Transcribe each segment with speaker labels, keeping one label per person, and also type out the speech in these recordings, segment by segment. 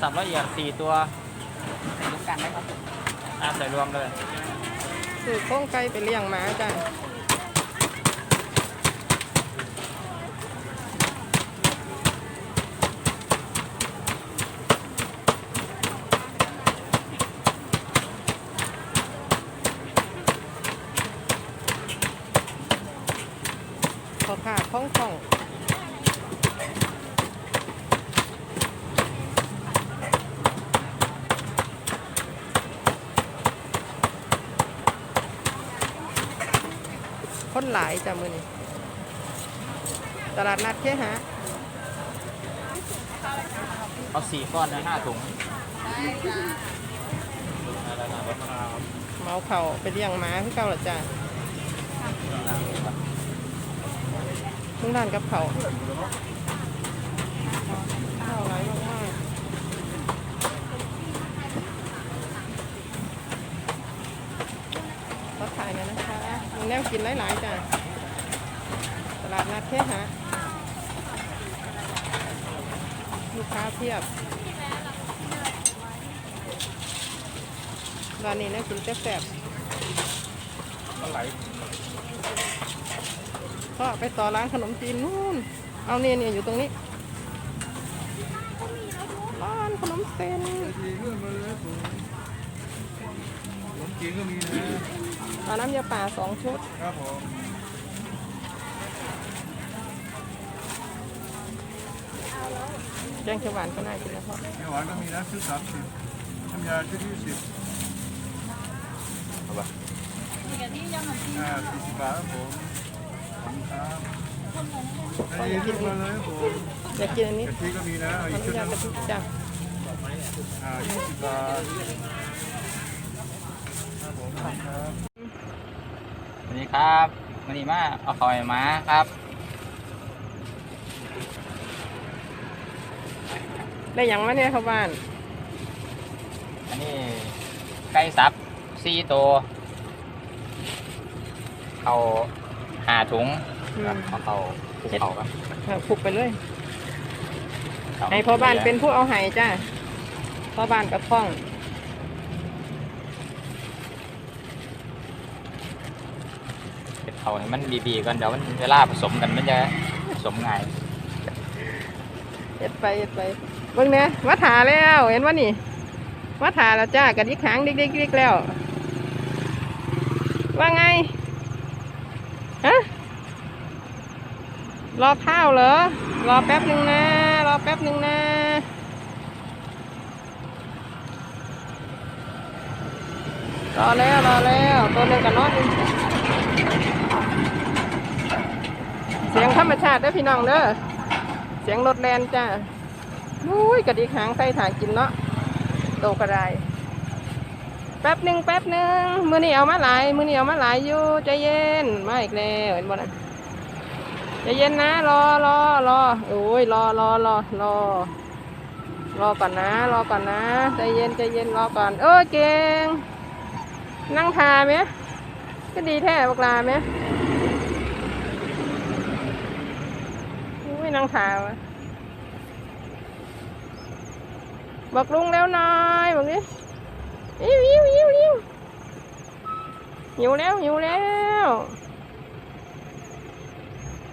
Speaker 1: สับละเอียดสี่ตัว
Speaker 2: รวมกันได้ครับ
Speaker 1: อะใส่รวมเลย
Speaker 3: ซื้อโครงไก่ไปเลี้ยงหมาจ้ะขอขาคล่องคล่องคน หลายจ้ะมือนี้ตลาดนัดแค่ฮะ
Speaker 1: เอาสี่ก้อนในห้าถุง
Speaker 3: เมาเข่าไปเลี้ยงหมาคือเก่าเหรอจ้ะทุกด้านกับเขาข้าวหลายมากๆก็ถ่ายหน่อยนะคะมี แนวกินหลายๆจ้ะตลาดนัดแค่ฮะลูกค้าเพียบร้านนี้นะกินแซ่บ
Speaker 1: ก็ไหล
Speaker 3: ๆก็ไปต่อร้านขนมจีนนู่น เอาเนี่ยเนี่ยอยู่ตรงนี้ ร้านขนมเส้น
Speaker 4: จีนก็มาเลยผมขนมจีนก็มีนะ
Speaker 3: เอาน้ำยาป่าสองชุด
Speaker 4: ครับผม
Speaker 3: แกงเขียวหวานก็น่ากินนะพ่อ
Speaker 4: เขียวหวานก็มีนะชุดสามสิบน้ำยาชุดยี่สิบ
Speaker 1: เอาปะ
Speaker 4: อ่าสี่สิบบาทครับผมขอบคุณครับไอ้นี่มาเลยครับผม
Speaker 3: อยากกินอันนี้
Speaker 4: กะทิก็มีนะเอา
Speaker 3: ขอ
Speaker 4: อีก
Speaker 3: อ
Speaker 4: ชุ
Speaker 3: นุ
Speaker 4: ด
Speaker 3: ญา
Speaker 4: นึ
Speaker 3: ต
Speaker 4: ง
Speaker 3: กระทิจ้ะ
Speaker 4: อ่ายี่สิบบาท ครับผมขอบคุณครับ
Speaker 1: วันนี้ครับวันนี้มาเอาคอยม้าครับ
Speaker 3: ได้หยังมาเนี่ยครับบ้าน
Speaker 1: อันนี้ไก่สับสี่ตัวเขาหาถุง
Speaker 3: อื
Speaker 1: ครับ
Speaker 3: ม
Speaker 1: เอาเขาภูเขาครับ
Speaker 3: เอาผูกไปเลย
Speaker 1: เา
Speaker 3: ให้พ่อบ้านเป็นผู้เอาไห้จ้ะพ่อบ้านกับคล้อง
Speaker 1: เก็บเขาให้มันบีๆก่อนเดี๋ยวมันเวลาผสมกันมันจะผสมง่าย
Speaker 3: เอ็ดไปเอ็ดไปเบิ่งเนี่ยมาถาแล้วเห็นว่านี่มาถาแล้วจ้ากระดิกหางดิกดิกดิกแล้ว ว่าไงฮะรอข้าวเหรอ รอแป๊บหนึ่งนะ รอแป๊บหนึ่งนะรอแล้วรอแล้วตัวหนึ่งกันนอนอยู่ เสียงธรรมชาติเด้อพี่น้องเด้อเสียงรถแลนจ้าอุ้ยกระดิกหางใส่ถ่ายกินเนาะโตกระไดแป๊บหนึ่งแป๊บหนึ่งมือนี้เอามาหลายมือนี้เอามาหลายอยู่ใจเย็นมาอีกแล้วเห็นบ่นะใจเย็นนะรอรอรอโอ้ยรอรอรอรอรอก่อนนะรอก่อนนะใจเย็นใจเย็นรอก่อนเออเก่งนั่งทาไหมก็ดีแท้บักลาไหม อุ้ยนั่งทาวบอกลุงแล้วหน่อยบอกนี้อิ้วอิ้วอิ้วอิ้วหิวแล้วหิวแล้ว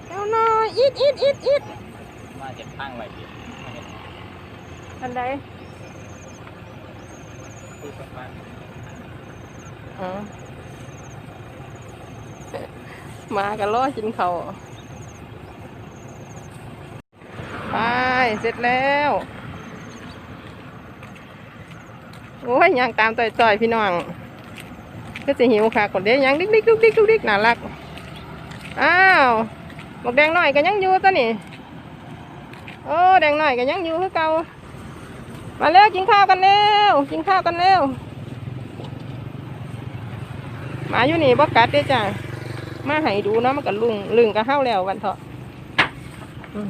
Speaker 3: แล้วหน่อยอิดอิดอิดอิด
Speaker 1: มาเจ็บข้างไว้ดิ
Speaker 3: อันใด
Speaker 1: คือประมาณ
Speaker 3: อ๋อมากันล้อกินเขาวไป เสร็จแล้ว โอ้ยยังตามต่อยๆพี่น้อง ก็จะหิวค่ะกดเด้ยังดิ๊กดิ๊กดุ๊กดิ๊กดุ๊กดิ๊กน่ารัก อ้าวบอกแดงหน่อยก็ยังอยู่ตัวนี่โอ้แดงหน่อยก็ยังอยู่คือเก่ามาเร็วกินข้าวกันเร็วกินข้าวกันเร็วหมาอยู่นี่บ่กัดเด้จ้ะมาให้ดูเนาะมันก็ลุงลึงก็เฮาแล้ววันเถอะอืม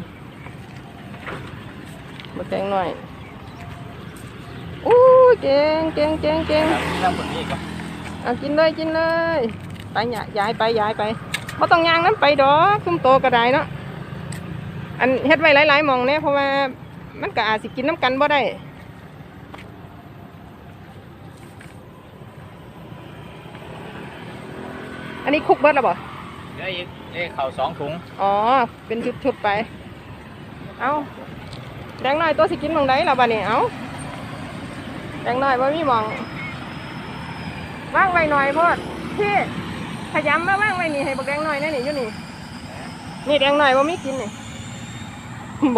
Speaker 3: บักแตงหน่อยอู้เก่งเก่งเก่งเก่ง
Speaker 1: น้ำบนนี้ก็
Speaker 3: เอากินเลยกินเลยไปย้ายไปย้ายไปเขาต้องย่างนั้นไปดอกคุ้มโตก็ไดเนาะอันเฮ็ดไว้หลายๆมองเนี่ยเพราะว่ามันก็อาจสิกินน้ำกันบ่ได้อันนี้คุกเบิดแล้วบ่
Speaker 1: เนี่ยอีกเอ้เขาสองถุง
Speaker 3: อ๋อ เป็นชุดๆไป เอ้า แดงน้อยตัวสิกินหมองใดล่ะบัดนี้เอาแดงน้อยบ่มีหมองว่างไว้หน่อยโพดพี่ขยำมาว่างไว้นี่ให้บักแดงน้อยแน่นี่อยู่นี่นี่แดงน้อยบ่มีกินนี่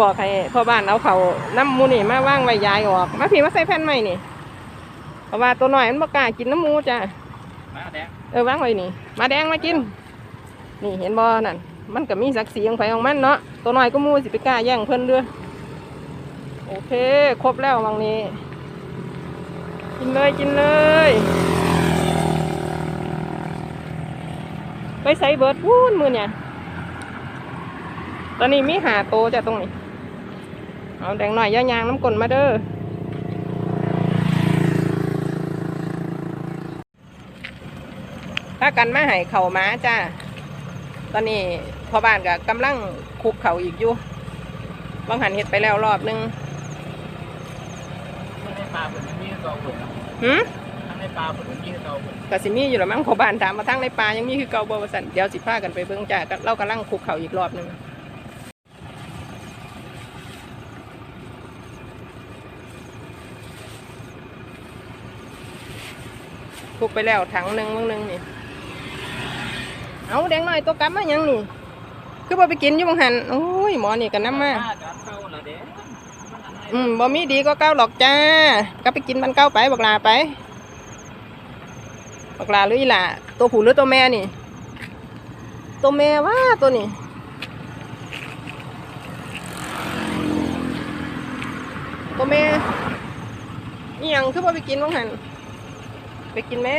Speaker 3: บอกให้พ่อบ้านเอาเขาน้ำหมูนี่มาว่างไว้ยายออกมาพี่มาใส่แผ่นใหม่นี่เพราะว่าตัวน้อยมันบ่กล้ากินน้ำหมูจ้ะ
Speaker 1: มาแดง
Speaker 3: เออวางไว้นี่มาแดงมากิน นี่เห็นบ่นั่นมันก็มีศักดิ์ศรีของไผของมันเนาะตัวน้อยก็หมูสิไปกล้าแย่งเพิ่นเด้อ โอเค ครบแล้ววังนี้ กินเลยกินเลย ไปใส่เบิร์ดวู้นมือเนี่ย ตอนนี้มีหาโตจ้ะตรงนี้ เอาแดงหน่อยย่ายางน้ำกลนมาเด้อถ้ากันมาให้เข่าม้าจ้า ตอนนี้พ่อบ้านก็กำลังคุกเข่าอีกอยู่บางหันเห็ดไปแล้วรอบนึง
Speaker 1: ข้างในปลาผมมีเก่าผม
Speaker 3: หืม
Speaker 1: ข้งในปลาผมมีเก่าผม
Speaker 3: ก็สิมีอยู่แล้วมั้งพ่อบ้านถามมาทั้งในป่ายังมีคือเก่าบ่ว่าสันเดี๋ยวสิพากันไปเบิ่งจ้าเรากำลังคุกเข่าอีกรอบนึงคุกไปแล้วถังหนึ่งมึงหนึ่งนี่เอาแดงหน่อยตัวกลับมายังนี่คือบ่ไปกินอยู่บางหันโอ้ยหมอนี่กันน้ำมา
Speaker 1: การเข้าละเด้
Speaker 3: อืมบ่มีดีก็เก้าหรอกจ้า ก็ไปกินมันเก้าไปบักลาไปบักลาหรืออีหล่าตัวผู้หรือตัวแม่นี่ ตัวแม่ว่าตัวนี้ตัวแม่นี่ยังคือบ่ไปกินบ้างหันไปกินแม่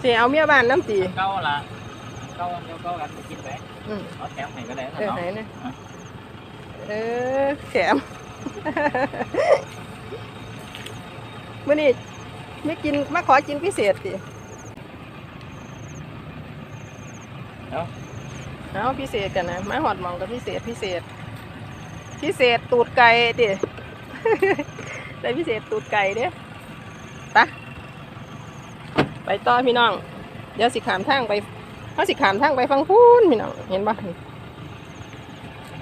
Speaker 3: เสียเอาเมียบ้านน้ำตี
Speaker 1: เก่าละเก่าเดี๋ยวเก่ากันไปกินไป
Speaker 3: อืม
Speaker 1: เอาแถมให้ก็ได้
Speaker 3: เออ
Speaker 1: เนาะ
Speaker 3: ไหนนะเออแถมมื่อนี้ไม่กินมาขอกินพิเศษสิเอาพิเศษกันนะมาหอดหมองกับพิเศษพิเศษ พิเศษตูดไก่ดิได้พิเศษตูดไก่เด้ไปะไปต่อพี่น้อง เดี๋ยวสิขามทางไปเขาสิขามทางไปฟังพูนพี่น้อง เห็นปะ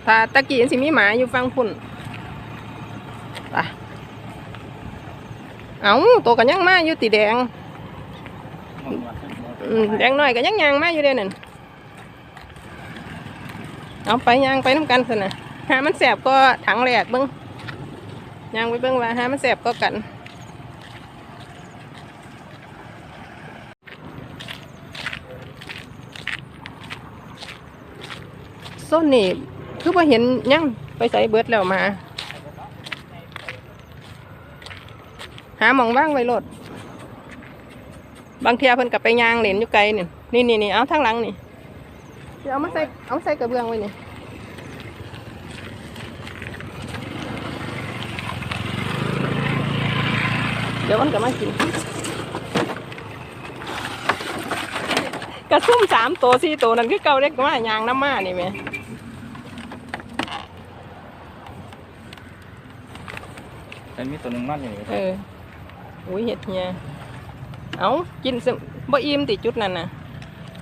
Speaker 3: ถ้าตะกี้สิมีหมาอยู่ฟังพุ่นไปเอาตัวกันยังมาอยู่ตีแดงอืมแดงน้อยก็ยังยางมาอยู่เด้นั่นเอาไปยางไปน้ำกันสินะหามันแสบก็ถังแหลกเบิ้งยางไปเบิ้งว่าหามันแสบก็กันส้นนี่ คือพอเห็นยังไปใส่เบิดแล้วมา หาหมองว่างไว้รถบางเทียเพิ่นกับไปยางเหรนอยู่ไกลนี่นี่นี่นี่เอาทางหลังนี่เดี๋ยวเอามาใส่เอาใส่กระเบื้องไว้นี่เดี๋ยวมันก็มากินกระซุ่มสามตัวสี่ตัวนั่นคือเก่าเล็กมายางน้ำมานี่แม่
Speaker 1: มันมีตัวหนึงมันอยู่
Speaker 3: เอออุ้ยเห็ดเฮียเอากินซึบ่อิ่มติจุดนั่นน่ะ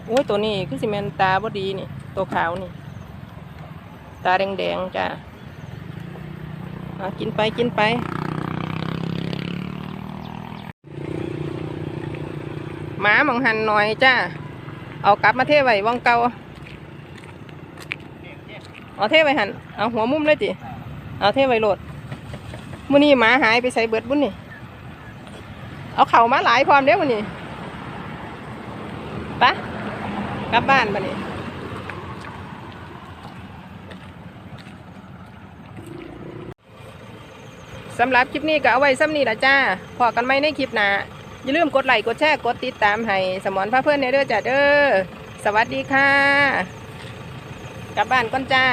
Speaker 3: โอ้ยตัวนี้คือสิแมนตาบ่ดีนี่ ตัวขาวนี่ ตาแดงๆจ้ะเอากินไปกินไปหมามองหันหน่อยจ้า เอากลับมาเทไว้ว่องเก่าเอาเทไว้หัน เอาหัวมุมเลยจิ เอาเทไว้โหลด มื้อนี้หมาหายไปใส่เบิดบุญนี่ เอาเข่ามาหลายพร้อมเด้อมื้อนี้ปะกลับบ้านบัดนี้สำหรับคลิปนี้ก็เอาไว้ซ้ำนี้ละจ้า พอกันไหมในคลิปหนาอย่าลืมกดไลค์กดแชร์กดติดตามให้สมอนพระเพื่อนในเด้อจ้าเด้อ สวัสดีค่ะ กลับบ้านก่อนจ้า